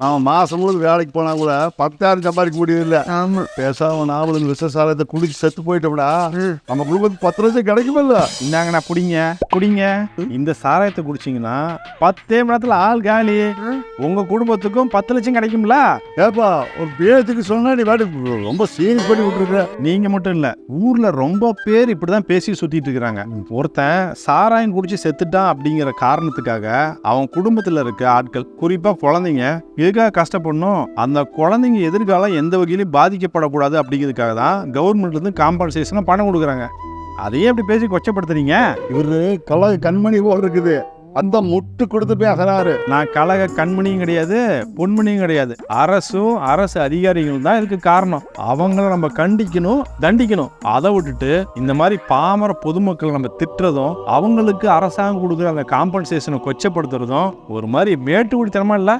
அவன் மாசம் முழுவதும் வேலைக்கு போனா கூட பத்தாயிரம் சம்பாதிக்க முடியல இல்ல ஆமா. பேசாம நாவலும் விஷ சாரத்தை குடிச்சு செத்து போயிட்டோம்டா. நம்ம குடும்பத்துக்கு பத்து லட்சம் கிடைக்குமில்ல? இந்தாங்கண்ணா குடிங்க குடிங்க. இந்த சாராயத்தை குடிச்சிங்கன்னா பத்தே மணி நேரத்துல ஆள் காலி. உங்க குடும்பத்துக்கும் பத்து லட்சம் கிடைக்கும்ல? ஏப்பா ஒரு பேச்சுக்கு சொன்னா நீ பாட்டு ரொம்ப சீரியஸ் பண்ணி விட்டுருக்க. நீங்க மட்டும் இல்ல ஊர்ல ரொம்ப பேர் இப்படிதான் பேசி சுத்திட்டு இருக்கிறாங்க ஒருத்தன் சாராயம் குடிச்சு செத்துட்டான் அப்படிங்கிற காரணத்துக்காக அவன் குடும்பத்துல இருக்க ஆட்கள் குறிப்பா குழந்தைங்க எதுக்காக கஷ்டப்படணும்? அந்த குழந்தைங்க எதிர்காலம் எந்த வகையிலும் பாதிக்கப்படக்கூடாது அப்படிங்கிறதுக்காக தான் கவர்மெண்ட்ல இருந்து காம்பன்சேஷனா பணம் கொடுக்குறாங்க. அதையே அப்படி பேசி கொச்சப்படுத்துறீங்க? இவரு கலக கண்மணி போல் இருக்குது. அந்த முட்டு கொடுத்து பேசுறாரு. நான் கழக கண்மணியும் கிடையாது பொன்மணியும் கிடையாது. அரசும் அரசு அதிகாரிகளும் தான் இதுக்கு காரணம். அவங்கள நம்ம கண்டிக்கணும் தண்டிக்கணும். அதை விட்டுட்டு இந்த மாதிரி பாமர பொதுமக்கள் நம்ம திட்டுறதும் அவங்களுக்கு அரசாங்கம் கொடுக்குற அந்த காம்பன்சேஷனை கொச்சப்படுத்துறதும் ஒரு மாதிரி மேட்டு குடித்தனமா இல்லை?